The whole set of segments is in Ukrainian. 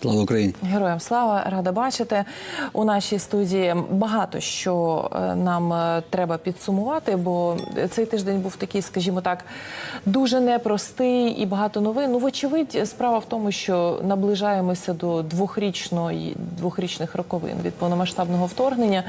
Слава Україні! Героям слава, рада бачити у нашій студії. Багато що е, нам е, треба підсумувати, бо цей тиждень був такий, скажімо так, дуже непростий і багато новин. Ну, вочевидь, справа в тому, що наближаємося до двохрічної двохрічних роковин від повномасштабного вторгнення,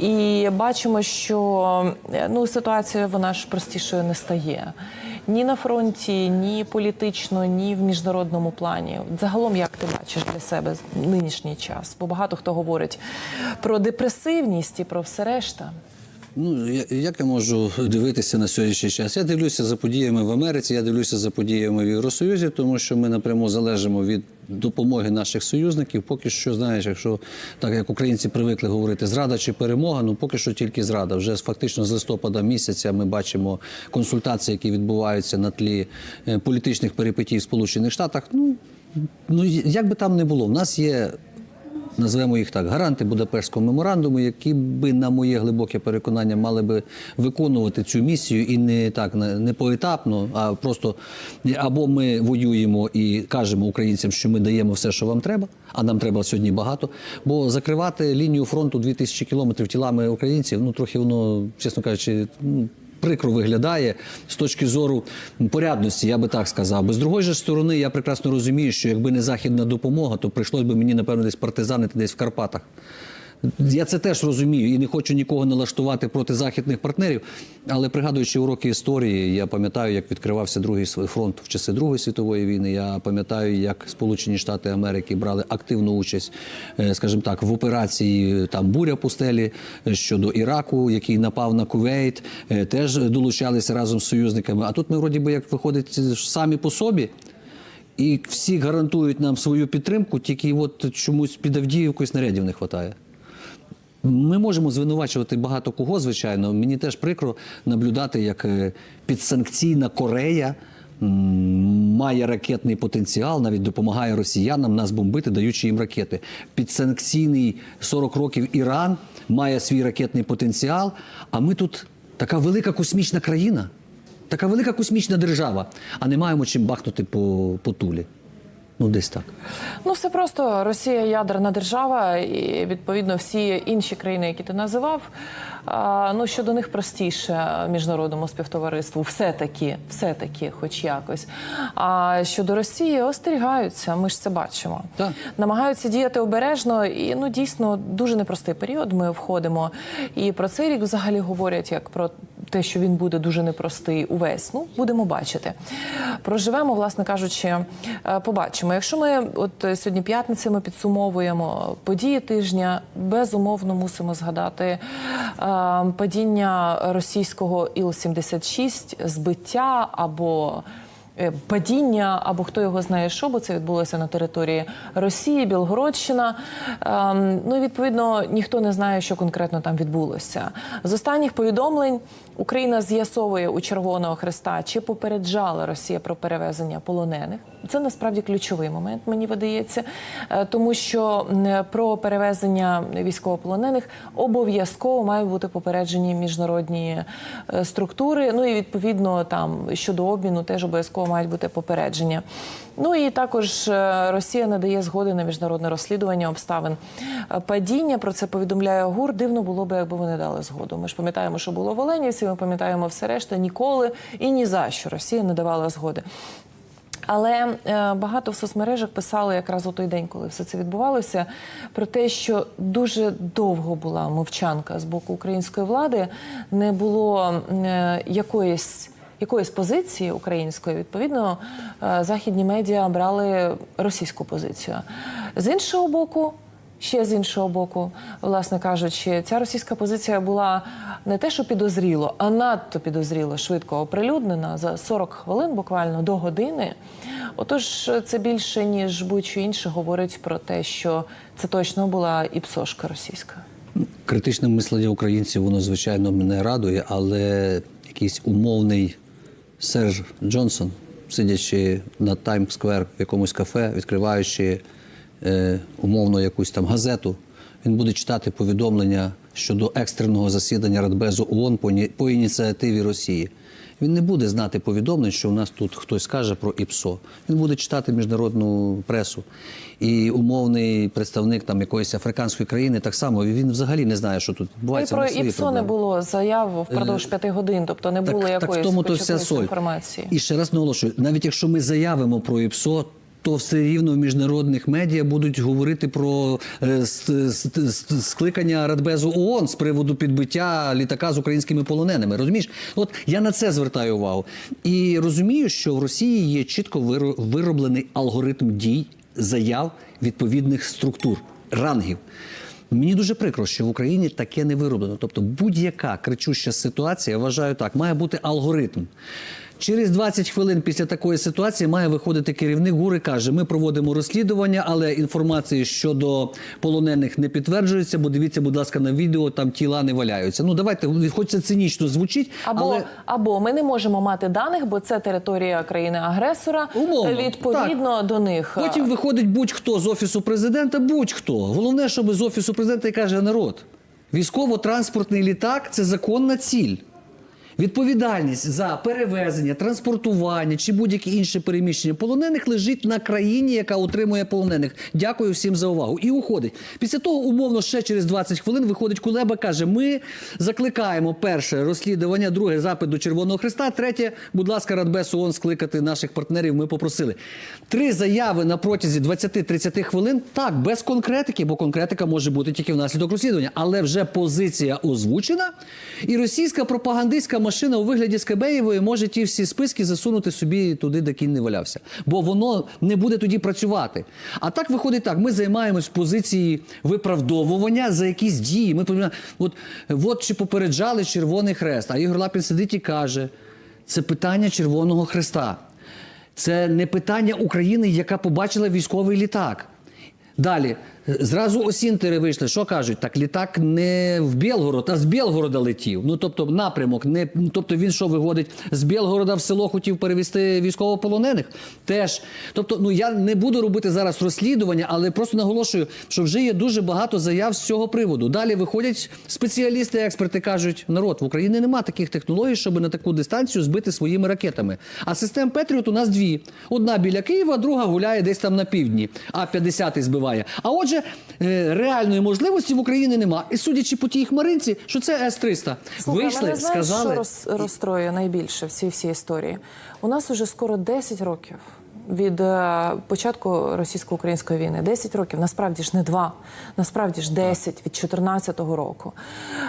і бачимо, що е, ну ситуація вона ж простішою не стає. Ні на фронті, ні політично, ні в міжнародному плані. Загалом, як ти бачиш для себе нинішній час? Бо багато хто говорить про депресивність і про все решта. Ну як я можу дивитися на сьогоднішній час? Я дивлюся за подіями в Америці, я дивлюся за подіями в Євросоюзі, тому що ми напряму залежимо від допомоги наших союзників. Поки що, знаєш, якщо так як українці привикли говорити зрада чи перемога, ну поки що тільки зрада. Вже фактично з листопада місяця ми бачимо консультації, які відбуваються на тлі е, політичних перипетій в Сполучених Штатах. Ну ну як би там не було, в нас є назвемо їх так, гаранти Будапештського меморандуму, які би, на моє глибоке переконання, мали би виконувати цю місію і не так не поетапно, а просто або ми воюємо і кажемо українцям, що ми даємо все, що вам треба, а нам треба сьогодні багато. Бо закривати лінію фронту 2000 кілометрів тілами українців, ну трохи воно, чесно кажучи, ну. Прикро виглядає з точки зору порядності, я би так сказав. Бо з другої ж сторони, я прекрасно розумію, що якби не західна допомога, то прийшлось би мені, напевно, десь партизанити десь в Карпатах. Я це теж розумію і не хочу нікого налаштувати проти західних партнерів. Але пригадуючи уроки історії, я пам'ятаю, як відкривався другий фронт в часи Другої світової війни. Я пам'ятаю, як Сполучені Штати Америки брали активну участь, е, скажімо так, в операції там буря пустелі е, щодо Іраку, який напав на Кувейт, е, теж долучалися разом з союзниками. А тут ми вроді би як виходить самі по собі. І всі гарантують нам свою підтримку, тільки от чомусь під Авдіївкою снарядів не вистачає. Ми можемо звинувачувати багато кого, звичайно. Мені теж прикро наблюдати, як е, підсанкційна Корея має ракетний потенціал, навіть допомагає росіянам нас бомбити, даючи їм ракети. Підсанкційний 40 років Іран має свій ракетний потенціал. А ми тут така велика космічна країна, така велика космічна держава, а не маємо чим бахнути по, по тулі. Ну, десь так. Ну, все просто Росія ядерна держава, і відповідно всі інші країни, які ти називав. Ну щодо них простіше міжнародному співтовариству, все таки, все таки, хоч якось. А щодо Росії, остерігаються. Ми ж це бачимо. Так. Намагаються діяти обережно, і ну дійсно дуже непростий період. Ми входимо. І про цей рік взагалі говорять як про те, що він буде дуже непростий увесь. Ну будемо бачити. Проживемо, власне кажучи, е, побачимо. Якщо ми от е, сьогодні п'ятниця, ми підсумовуємо події тижня, безумовно мусимо згадати е, падіння російського Іл-76, збиття або. Е, Падіння або хто його знає, що, бо це відбулося на території Росії, Білгородщина. Ем, ну відповідно ніхто не знає, що конкретно там відбулося. З останніх повідомлень Україна з'ясовує у Червоного Хреста, чи попереджала Росія про перевезення полонених. Це насправді ключовий момент, мені видається, Е, тому що про перевезення військовополонених обов'язково мають бути попереджені міжнародні е, структури. Ну і відповідно там щодо обміну теж обов'язково мають бути попередження. Ну і також е, Росія надає згоди на міжнародне розслідування обставин падіння. Про це повідомляє ГУР. Дивно було би, якби вони дали згоду. Ми ж пам'ятаємо, що було в Оленівці. Ми пам'ятаємо все решта. Ніколи і ні за що Росія не давала згоди. Але е, багато в соцмережах писали якраз у той день, коли все це відбувалося, про те, що дуже довго була мовчанка з боку української влади, не було е, якоїсь. Якоїсь позиції української відповідно е, західні медіа брали російську позицію. З іншого боку, ще з іншого боку, власне кажучи, ця російська позиція була не те, що підозріло, а надто підозріло швидко оприлюднена за 40 хвилин, буквально до години. Отож, це більше ніж будь-що інше говорить про те, що це точно була і псошка російська. Критичне мислення українців, воно звичайно мене радує, але якийсь умовний Серж Джонсон, сидячи на Таймс-сквер в якомусь кафе, відкриваючи умовно якусь там газету, він буде читати повідомлення щодо екстреного засідання Радбезу ООН по, по ініціативі Росії. Він не буде знати повідомлень, що у нас тут хтось каже про ІПСО. Він буде читати міжнародну пресу. І умовний представник там якоїсь африканської країни так само він взагалі не знає, що тут І відбувається. про ІПСО не було заяв впродовж п'яти годин, тобто не було так, якоїсь так в тому то вся соль. інформації. І ще раз наголошую, навіть якщо ми заявимо про ІПСО, то все рівно в міжнародних медіа будуть говорити про е, скликання Радбезу ООН з приводу підбиття літака з українськими полоненими. Розумієш? От я на це звертаю увагу. І розумію, що в Росії є чітко виро- вироблений алгоритм дій, заяв відповідних структур, рангів. Мені дуже прикро, що в Україні таке не вироблено. Тобто будь-яка кричуща ситуація, я вважаю так, має бути алгоритм. Через 20 хвилин після такої ситуації має виходити керівник ГУР і каже: ми проводимо розслідування, але інформації щодо полонених не підтверджується, бо дивіться, будь ласка, на відео там тіла не валяються. Ну давайте, хоч це цинічно звучить, Або, але або ми не можемо мати даних, бо це територія країни-агресора. Відповідно до них. Потім виходить будь-хто з офісу президента, будь-хто. Головне, щоб з офісу президента і каже народ. Військово-транспортний літак це законна ціль. Відповідальність за перевезення, транспортування чи будь-яке інше переміщення полонених лежить на країні, яка утримує полонених. Дякую всім за увагу. І уходить. Після того, умовно, ще через 20 хвилин виходить Кулеба, каже: ми закликаємо перше розслідування, друге запит до Червоного Христа, третє, будь ласка, Радбез ООН скликати наших партнерів. Ми попросили. Три заяви на протязі 20-30 хвилин. Так, без конкретики, бо конкретика може бути тільки внаслідок розслідування, але вже позиція озвучена, і російська пропагандистська машина у вигляді Скабеєвої може ті всі списки засунути собі туди, де кінь не валявся. Бо воно не буде тоді працювати. А так виходить так: ми займаємось позиції виправдовування за якісь дії. Ми повинні- от, от чи попереджали Червоний Хрест, а Ігор Лапін сидить і каже: це питання Червоного Хреста. Це не питання України, яка побачила військовий літак. Далі, зразу осінтери вийшли. Що кажуть? Так літак не в Білгород, а з Білгорода летів. Ну тобто напрямок, не тобто він що виходить з Білгорода в село хотів перевезти військовополонених. Теж, тобто, ну я не буду робити зараз розслідування, але просто наголошую, що вже є дуже багато заяв з цього приводу. Далі виходять спеціалісти, експерти кажуть, народ в Україні нема таких технологій, щоб на таку дистанцію збити своїми ракетами. А систем Петріот у нас дві: одна біля Києва, друга гуляє десь там на півдні, а 50 збиває. А отже, е, реальної можливості в Україні нема. І судячи по тій хмаринці, що це С-300. Вийшли, мене знаєш, сказали. що роз, розстроює найбільше в цій всій історії. У нас уже скоро 10 років від е, початку російсько-української війни. 10 років, насправді ж не два, насправді ж 10 від 2014 року.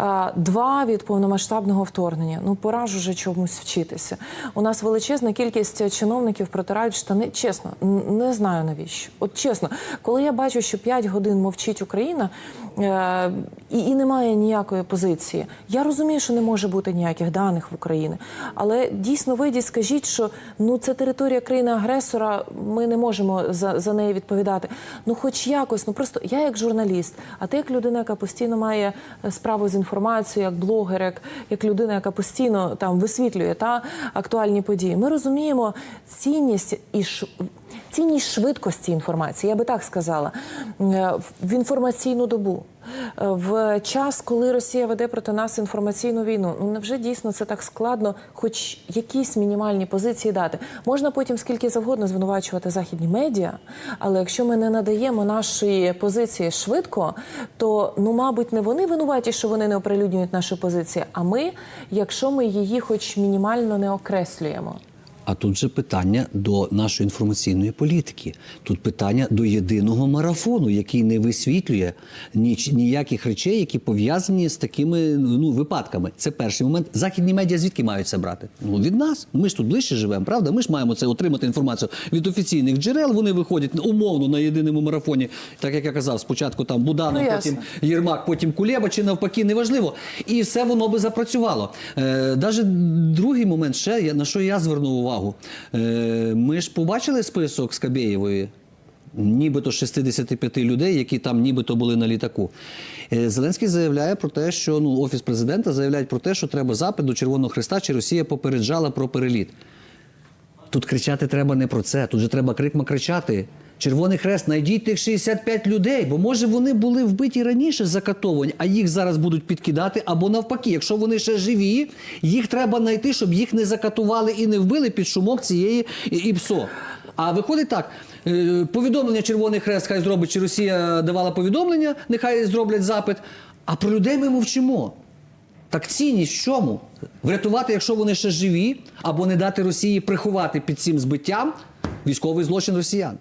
Е, Два від повномасштабного вторгнення. Ну пора ж уже чомусь вчитися. У нас величезна кількість чиновників протирають штани. Чесно, не знаю навіщо. От чесно, коли я бачу, що 5 годин мовчить Україна е, і, і немає ніякої позиції, я розумію, що не може бути ніяких даних в Україні. Але дійсно вийдіть, скажіть, що ну це територія країни-агресора, ми не можемо за, за неї відповідати. Ну, хоч якось, ну просто я як журналіст, а ти як людина, яка постійно має е, справу з інформацією, як блогер, як, як людина, яка постійно там висвітлює та актуальні події. Ми розуміємо цінність і ш... цінність швидкості інформації, я би так сказала, е, в інформаційну добу. В час, коли Росія веде проти нас інформаційну війну, ну невже дійсно це так складно, хоч якісь мінімальні позиції дати? Можна потім скільки завгодно звинувачувати західні медіа, але якщо ми не надаємо нашої позиції швидко, то ну, мабуть, не вони винуваті, що вони не оприлюднюють наші позиції, а ми, якщо ми її, хоч мінімально не окреслюємо. А тут же питання до нашої інформаційної політики. Тут питання до єдиного марафону, який не висвітлює ніч, ніяких речей, які пов'язані з такими ну, випадками. Це перший момент. Західні медіа звідки мають це брати? Ну від нас. Ми ж тут ближче живемо, правда? Ми ж маємо це отримати інформацію від офіційних джерел. Вони виходять умовно на єдиному марафоні, так як я казав, спочатку там Буданов, Ну, потім. Єрмак, потім Кулеба, чи навпаки, неважливо. І все воно би запрацювало. Е, Даже другий момент, ще я- на що я звернув увагу. Е, ми ж побачили список Скабєєвої. Нібито 65 людей, які там нібито були на літаку. Е, Зеленський заявляє про те, що ну, офіс президента заявляє про те, що треба запит до Червоного Христа, чи Росія попереджала про переліт. Тут кричати треба не про це. Тут же треба крикма кричати. Червоний хрест, знайдіть тих 65 людей, бо може вони були вбиті раніше закатовані, а їх зараз будуть підкидати, або навпаки, якщо вони ще живі, їх треба знайти, щоб їх не закатували і не вбили під шумок цієї і- і ПСО. А виходить так: е, повідомлення Червоний Хрест хай зробить, чи Росія давала повідомлення, нехай зроблять запит. А про людей ми мовчимо. Так цінність в чому? Врятувати, якщо вони ще живі, або не дати Росії приховати під цим збиттям військовий злочин росіян.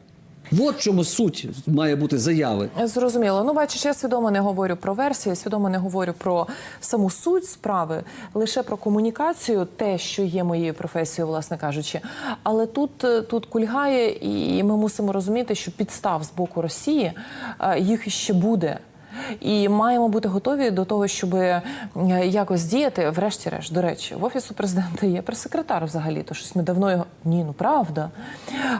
От чому суть має бути заяви. Зрозуміло. Ну, бачиш, я свідомо не говорю про версії, свідомо не говорю про саму суть справи, лише про комунікацію, те, що є моєю професією, власне кажучи. Але тут, е, тут кульгає, і ми мусимо розуміти, що підстав з боку Росії е, їх ще буде. І маємо бути готові до того, щоб е, якось діяти. Врешті-решт, до речі, в офісу президента є прес-секретар взагалі. То щось ми давно його ні, ну правда.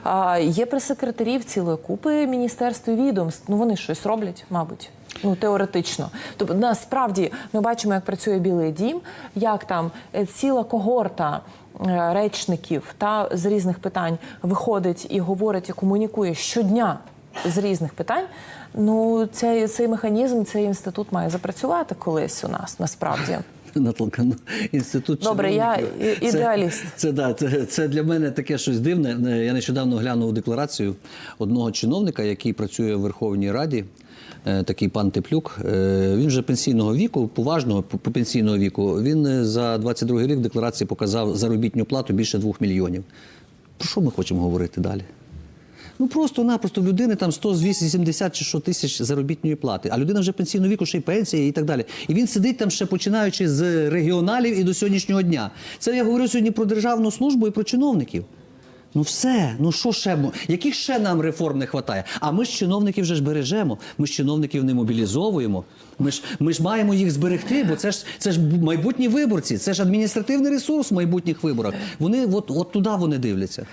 А, є прес-секретарів цілої купи міністерств і відомств. Ну вони щось роблять, мабуть. Ну, теоретично. Тобто, насправді ми бачимо, як працює Білий Дім, як там е, ціла когорта е, речників та з різних питань виходить і говорить і комунікує щодня з різних питань. Ну, цей, цей механізм, цей інститут має запрацювати колись у нас насправді. Наталка, ну, інститут Добре, я ідеаліст. Це, це, да, це, це для мене таке щось дивне. Е, Я нещодавно глянув декларацію одного чиновника, який працює в Верховній Раді. е, Такий пан Теплюк, Е, він вже пенсійного віку, поважного по- пенсійного віку. Він за 22 рік в декларації показав заробітну плату більше 2 мільйонів. Про що ми хочемо говорити далі? Ну просто-напросто в людини там 100, 270 чи що тисяч заробітної плати, а людина вже пенсійного віку, ще й пенсія і так далі. І він сидить там ще починаючи з регіоналів і до сьогоднішнього дня. Це я говорю сьогодні про державну службу і про чиновників. Ну все, ну що ще яких ще нам реформ не вистачає? А ми ж чиновників вже ж бережемо. Ми ж чиновників не мобілізовуємо. Ми ж ми ж маємо їх зберегти, бо це ж це ж майбутні виборці, це ж адміністративний ресурс в майбутніх виборах. Вони от, от туди вони дивляться.